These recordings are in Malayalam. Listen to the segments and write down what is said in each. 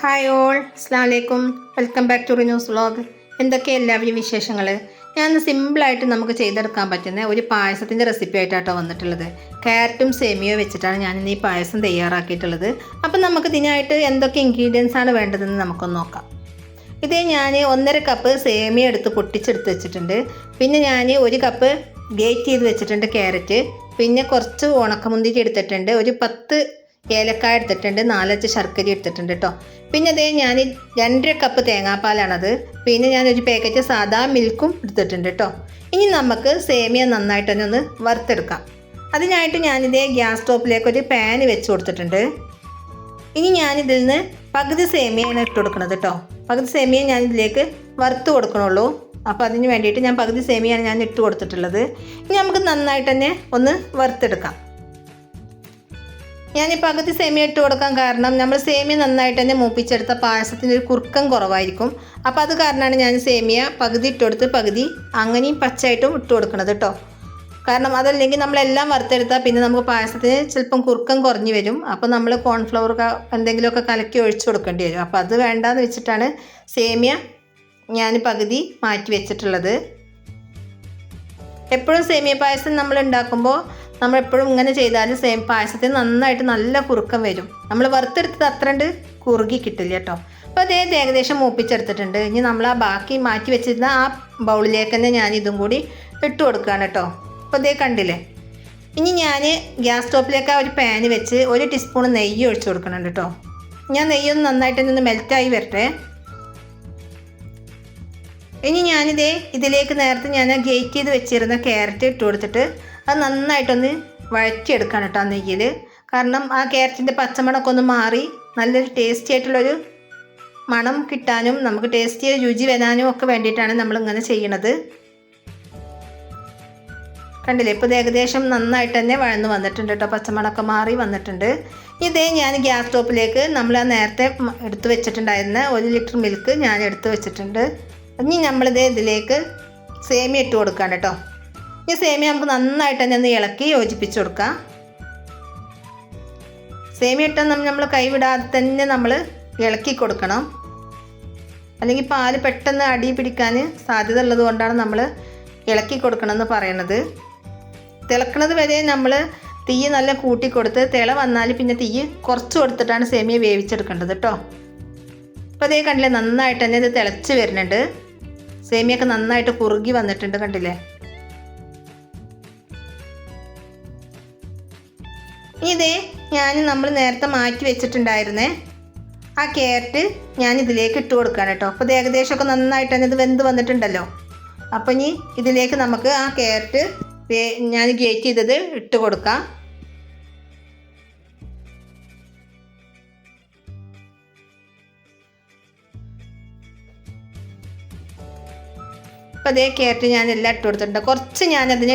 ഹായ് ഓൾ അസ്സാം വലൈക്കും വെൽക്കം ബാക്ക് ടു റിന്യൂസ് വ്ളോഗ് എന്തൊക്കെ എല്ലാവരും വിശേഷങ്ങൾ ഞാൻ സിമ്പിളായിട്ട് നമുക്ക് ചെയ്തെടുക്കാൻ പറ്റുന്ന ഒരു പായസത്തിന്റെ റെസിപ്പി ആയിട്ടാട്ടോ വന്നിട്ടുള്ളത്. ക്യാരറ്റും സേമിയോ വെച്ചിട്ടാണ് ഞാൻ ഈ പായസം തയ്യാറാക്കിയിട്ടുള്ളത്. അപ്പം നമുക്ക് ഇതിനായിട്ട് എന്തൊക്കെ ഇൻഗ്രീഡിയൻസ് ആണ് വേണ്ടതെന്ന് നമുക്കൊന്ന് നോക്കാം. ഇത് ഞാൻ ഒന്നര കപ്പ് സേമിയ എടുത്ത് പൊട്ടിച്ചെടുത്ത് വെച്ചിട്ടുണ്ട്. പിന്നെ ഞാൻ ഒരു കപ്പ് ഗ്രേറ്റ് ചെയ്ത് വെച്ചിട്ടുണ്ട് ക്യാരറ്റ് പിന്നെ കുറച്ച് ഉണക്കമുന്തിരി എടുത്തിട്ടുണ്ട്. ഒരു പത്ത് ഏലക്കായ എടുത്തിട്ടുണ്ട് നാലഞ്ച് ശർക്കര എടുത്തിട്ടുണ്ട് കേട്ടോ പിന്നെ അതേ ഞാൻ രണ്ടര കപ്പ് തേങ്ങാപ്പാലാണത്. പിന്നെ ഞാൻ ഒരു പാക്കറ്റ് സാധാ മിൽക്കും എടുത്തിട്ടുണ്ട് കേട്ടോ ഇനി നമുക്ക് സേമിയ നന്നായിട്ട് തന്നെ ഒന്ന് വറുത്തെടുക്കാം. അതിനായിട്ട് ഞാനിതേ ഗ്യാസ് സ്റ്റോപ്പിലേക്ക് ഒരു പാൻ വെച്ച് കൊടുത്തിട്ടുണ്ട്. ഇനി ഞാനിതിൽ നിന്ന് പകുതി സേമിയാണ് ഇട്ട് കൊടുക്കുന്നത് കേട്ടോ പകുതി സേമിയ ഞാൻ ഇതിലേക്ക് വറുത്ത് കൊടുക്കണുള്ളൂ. അപ്പോൾ അതിന് വേണ്ടിയിട്ട് ഞാൻ പകുതി സേമിയാണ് ഞാൻ ഇട്ട് കൊടുത്തിട്ടുള്ളത്. ഇനി നമുക്ക് നന്നായിട്ട് തന്നെ ഒന്ന് വറുത്തെടുക്കാം. ഞാൻ ഈ പകുതി സേമിയ ഇട്ട് കൊടുക്കാൻ കാരണം നമ്മൾ സേമിയ നന്നായിട്ട് തന്നെ മൂപ്പിച്ചെടുത്ത പായസത്തിന്റെ ഒരു കുറുക്കം കുറവായിരിക്കും. അപ്പോൾ അത് കാരണമാണ് ഞാൻ സേമിയ പകുതി ഇട്ട് കൊടുത്ത് പകുതി അങ്ങനെയും പച്ചയായിട്ടും ഇട്ട് കൊടുക്കണത് കേട്ടോ കാരണം അതല്ലെങ്കിൽ നമ്മളെല്ലാം വറുത്തെടുത്താൽ പിന്നെ നമുക്ക് പായസത്തിന് ചിലപ്പം കുറുക്കം കുറഞ്ഞു വരും. അപ്പോൾ നമ്മൾ കോൺഫ്ലവർ എന്തെങ്കിലുമൊക്കെ കലക്കി ഒഴിച്ചു കൊടുക്കേണ്ടി വരും. അപ്പോൾ അത് വേണ്ടാന്ന് വെച്ചിട്ടാണ് സേമിയ ഞാൻ പകുതി മാറ്റി വെച്ചിട്ടുള്ളത്. എപ്പോഴും സേമിയ പായസം നമ്മൾ ഉണ്ടാക്കുമ്പോൾ നമ്മൾ എപ്പോഴും ഇങ്ങനെ ചെയ്താലും സെയിം പായസത്തിന് നന്നായിട്ട് നല്ല കുറുക്കം വരും. നമ്മൾ വറുത്തെടുത്തത് അത്രണ്ട് കുറുകി കിട്ടില്ല കേട്ടോ അപ്പോൾ അതേ ഏകദേശം മൂപ്പിച്ചെടുത്തിട്ടുണ്ട്. ഇനി നമ്മൾ ആ ബാക്കി മാറ്റി വെച്ചിരുന്ന ആ ബൗളിലേക്ക് തന്നെ ഞാൻ ഇതും കൂടി ഇട്ട് കൊടുക്കുകയാണ് കേട്ടോ അപ്പോൾ അതേ കണ്ടില്ലേ? ഇനി ഞാൻ ഗ്യാസ് സ്റ്റോപ്പിലേക്ക് ആ ഒരു പാന് വെച്ച് ഒരു ടീസ്പൂൺ നെയ്യ് ഒഴിച്ചു കൊടുക്കുന്നുണ്ട് കേട്ടോ ഞാൻ നെയ്യൊന്ന് നന്നായിട്ട് നിന്ന് മെൽറ്റായി വരട്ടെ. ഇനി ഞാനിതേ ഇതിലേക്ക് നേരത്തെ ഞാൻ ഗേറ്റ് ചെയ്ത് വെച്ചിരുന്ന ക്യാരറ്റ് ഇട്ട് കൊടുത്തിട്ട് അത് നന്നായിട്ടൊന്ന് വഴറ്റിയെടുക്കണം കേട്ടോ നെയ്യിൽ കാരണം ആ ക്യാരറ്റിന്റെ പച്ചമണമൊക്കെ ഒന്ന് മാറി നല്ലൊരു ടേസ്റ്റി ആയിട്ടുള്ളൊരു മണം കിട്ടാനും നമുക്ക് ടേസ്റ്റി രുചി വരാനും ഒക്കെ വേണ്ടിയിട്ടാണ് നമ്മളിങ്ങനെ ചെയ്യണത്. കണ്ടില്ലേ? ഇപ്പോൾ ഇത് ഏകദേശം നന്നായിട്ട് തന്നെ വഴന്ന് വന്നിട്ടുണ്ട് കേട്ടോ. പച്ചമണമൊക്കെ മാറി വന്നിട്ടുണ്ട്. ഇതേ ഞാൻ ഗ്യാസ് സ്റ്റോപ്പിലേക്ക് നമ്മൾ ആ നേരത്തെ എടുത്ത് വെച്ചിട്ടുണ്ടായിരുന്ന ഒരു ലിറ്റർ മിൽക്ക് ഞാൻ എടുത്തു വെച്ചിട്ടുണ്ട്. ഇനി നമ്മളിത് ഇതിലേക്ക് സേമിയ ഇട്ട് കൊടുക്കാം കേട്ടോ. ഈ സേമിയ നമുക്ക് നന്നായിട്ട് തന്നെ ഒന്ന് ഇളക്കി യോജിപ്പിച്ച് കൊടുക്കാം. സേമിയ ഇട്ടാൽ നമ്മൾ കൈവിടാതെ തന്നെ നമ്മൾ ഇളക്കി കൊടുക്കണം. അല്ലെങ്കിൽ പാൽ പെട്ടെന്ന് അടി പിടിക്കാൻ സാധ്യത ഉള്ളത് കൊണ്ടാണ് നമ്മൾ ഇളക്കി കൊടുക്കണമെന്ന് പറയണത്. തിളക്കണത് വരെ നമ്മൾ തീ നല്ല കൂട്ടി കൊടുത്ത് തിള വന്നാൽ പിന്നെ തീ കുറച്ച് കൊടുത്തിട്ടാണ് സേമിയ വേവിച്ചെടുക്കേണ്ടത് കേട്ടോ. അപ്പോൾ അതേ കണ്ടില്ലേ നന്നായിട്ട് തന്നെ ഇത് തിളച്ച് വരുന്നുണ്ട്. സേമിയൊക്കെ നന്നായിട്ട് കുറുകി വന്നിട്ടുണ്ട് കണ്ടില്ലേ? ഇതേ ഞാൻ നമ്മൾ നേരത്തെ മാറ്റി വെച്ചിട്ടുണ്ടായിരുന്നേ. ആ ക്യാരറ്റ് ഞാൻ ഇതിലേക്ക് ഇട്ട് കൊടുക്കുകയാണ് കേട്ടോ. അപ്പോൾ ഏകദേശമൊക്കെ നന്നായിട്ട് തന്നെ ഇത് വെന്ത് വന്നിട്ടുണ്ടല്ലോ. അപ്പോൾ ഇനി ഇതിലേക്ക് നമുക്ക് ആ ക്യാരറ്റ് ഞാൻ ഗേറ്റ് ചെയ്തത് ഇട്ട് കൊടുക്കാം. അപ്പോൾ അതേ ക്യാരറ്റ് ഞാൻ എല്ലാം ഇട്ട് കൊടുത്തിട്ടുണ്ട്. കുറച്ച് അതിന്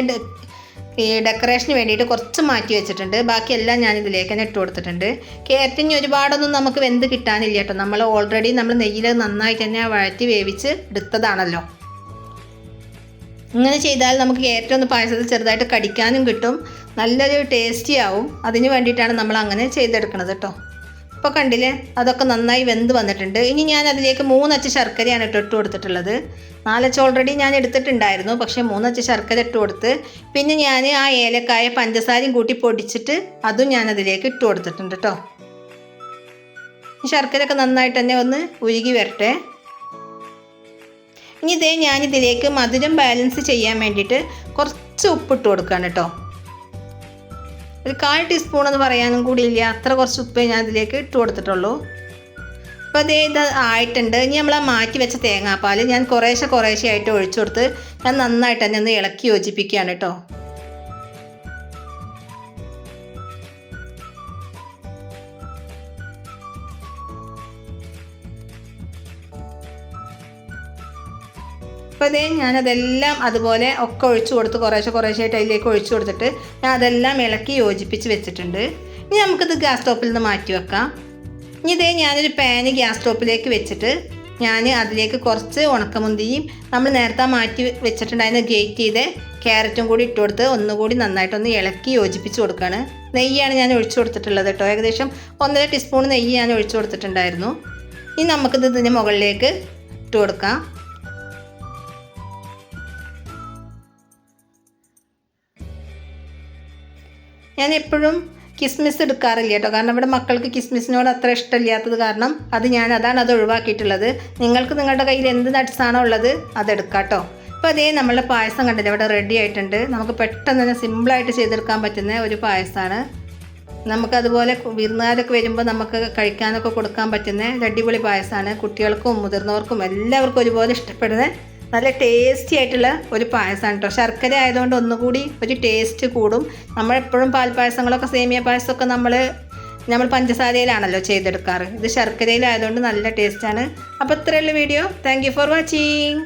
ഈ ഡെക്കറേഷന് വേണ്ടിയിട്ട് കുറച്ച് മാറ്റി വെച്ചിട്ടുണ്ട്. ബാക്കിയെല്ലാം ഞാൻ ഇതിലേക്ക് തന്നെ ഇട്ട് കൊടുത്തിട്ടുണ്ട്. കയറ്റിന് ഒരുപാടൊന്നും നമുക്ക് വെന്ത് കിട്ടാനില്ല കേട്ടോ. നമ്മൾ ഓൾറെഡി നമ്മൾ നെയ്യിൽ നന്നായി തന്നെ വഴറ്റി വേവിച്ച് എടുത്തതാണല്ലോ. ഇങ്ങനെ ചെയ്താൽ നമുക്ക് കയറ്റം ഒന്ന് പായസത്തിൽ ചെറുതായിട്ട് കടിക്കാനും കിട്ടും. നല്ലൊരു ടേസ്റ്റി ആവും. അതിന് വേണ്ടിയിട്ടാണ് നമ്മൾ അങ്ങനെ ചെയ്തെടുക്കുന്നത് കേട്ടോ. ഇപ്പോൾ കണ്ടില്ലേ? അതൊക്കെ നന്നായി വെന്ത് വന്നിട്ടുണ്ട്. ഇനി ഞാൻ അതിലേക്ക് മൂന്നച്ച് ശർക്കരയാണ് ഇട്ട് ഇട്ട് കൊടുത്തിട്ടുള്ളത്. നാലച്ച് ഓൾറെഡി ഞാൻ എടുത്തിട്ടുണ്ടായിരുന്നു. പക്ഷേ മൂന്നച്ച് ശർക്കര ഇട്ട് കൊടുത്ത് പിന്നെ ഞാൻ ആ ഏലക്കായ പഞ്ചസാരയും കൂട്ടി പൊടിച്ചിട്ട് അതും ഞാൻ അതിലേക്ക് ഇട്ട് കൊടുത്തിട്ടുണ്ട് കേട്ടോ ശർക്കരയൊക്കെ നന്നായിട്ട് തന്നെ ഒന്ന് ഉരുകി വരട്ടെ. ഇനി ഇതേ ഞാനിതിലേക്ക് മധുരം ബാലൻസ് ചെയ്യാൻ വേണ്ടിയിട്ട് കുറച്ച് ഉപ്പിട്ട് കൊടുക്കുകയാണ് കേട്ടോ ഒരു കാൽ ടീസ്പൂൺ എന്ന് പറയാനും കൂടിയില്ല. അത്ര കുറച്ച് ഉപ്പേ ഞാൻ അതിലേക്ക് ഇട്ട് കൊടുത്തിട്ടുള്ളൂ. അപ്പോൾ അതേ ഇത് ആയിട്ടുണ്ട്. ഇനി നമ്മൾ ആ മാറ്റി വെച്ച തേങ്ങാപ്പാൽ ഞാൻ കുറേശ്ശെ കുറേശ്ശെ ആയിട്ട് ഒഴിച്ചു കൊടുത്ത് ഞാൻ നന്നായിട്ട് തന്നെ ഒന്ന് ഇളക്കി യോജിപ്പിക്കുകയാണ് കേട്ടോ. അപ്പോൾ ഞാനതെല്ലാം അതുപോലെ ഒക്കെ ഒഴിച്ചു കൊടുത്ത് കുറേശ്ശെ കുറേശ്ശായിട്ട് അതിലേക്ക് ഒഴിച്ചു കൊടുത്തിട്ട് ഞാൻ അതെല്ലാം ഇളക്കി യോജിപ്പിച്ച് വെച്ചിട്ടുണ്ട്. ഇനി നമുക്കിത് ഗ്യാസ് സ്റ്റോപ്പിൽ നിന്ന് മാറ്റി വെക്കാം. ഇനി ഇതേ ഞാനൊരു പാന് ഗ്യാസ് സ്റ്റോപ്പിലേക്ക് വെച്ചിട്ട് ഞാൻ അതിലേക്ക് കുറച്ച് ഉണക്കമുന്തിയും നമ്മൾ നേരത്തെ മാറ്റി വെച്ചിട്ടുണ്ടായിരുന്ന ഗേറ്റ് ചെയ്ത് ക്യാരറ്റും കൂടി ഇട്ട് കൊടുത്ത് ഒന്നുകൂടി നന്നായിട്ടൊന്ന് ഇളക്കി യോജിപ്പിച്ച് കൊടുക്കുകയാണ് നെയ്യാണ് ഞാൻ ഒഴിച്ചു കൊടുത്തിട്ടുള്ളത് കേട്ടോ. ഏകദേശം ഒന്നര ടീസ്പൂൺ നെയ്യ് ഞാൻ ഒഴിച്ചു കൊടുത്തിട്ടുണ്ടായിരുന്നു. ഇനി നമുക്കിത് ഇതിന് മുകളിലേക്ക് ഇട്ട് കൊടുക്കാം. ഞാൻ എപ്പോഴും കിസ്മിസ് എടുക്കാറില്ല കേട്ടോ. കാരണം ഇവിടെ മക്കൾക്ക് കിസ്മിസിനോട് അത്ര ഇഷ്ടമില്ലാത്തത് കാരണം അത് ഞാൻ അതാണ് അത് ഒഴിവാക്കിയിട്ടുള്ളത്. നിങ്ങൾക്ക് നിങ്ങളുടെ കയ്യിൽ എന്ത് നട്ട്സാണോ ഉള്ളത് അതെടുക്കാം കേട്ടോ. അപ്പോൾ അതേ നമ്മളുടെ പായസം കണ്ടില്ല? ഇവിടെ റെഡി ആയിട്ടുണ്ട്. നമുക്ക് പെട്ടെന്ന് തന്നെ സിമ്പിളായിട്ട് ചെയ്തെടുക്കാൻ പറ്റുന്ന ഒരു പായസമാണ്. നമുക്കതുപോലെ വിരുന്നുകാരൊക്കെ വരുമ്പോൾ നമുക്ക് കഴിക്കാനൊക്കെ കൊടുക്കാൻ പറ്റുന്ന അടിപൊളി പായസമാണ്. കുട്ടികൾക്കും മുതിർന്നവർക്കും എല്ലാവർക്കും ഒരുപോലെ ഇഷ്ടപ്പെടുന്ന നല്ല ടേസ്റ്റി ആയിട്ടുള്ള ഒരു പായസമാണ് കേട്ടോ ശർക്കര ആയതുകൊണ്ട് ഒന്നുകൂടി ഒരു ടേസ്റ്റ് കൂടും. നമ്മളെപ്പോഴും പാൽ പായസങ്ങളൊക്കെ സേമിയ പായസമൊക്കെ നമ്മൾ നമ്മൾ പഞ്ചസാരയിലാണല്ലോ ചെയ്തെടുക്കാറ്. ഇത് ശർക്കരയിലായതുകൊണ്ട് നല്ല ടേസ്റ്റാണ് അപ്പോൾ ഇത്രയുള്ള വീഡിയോ. Thank for watching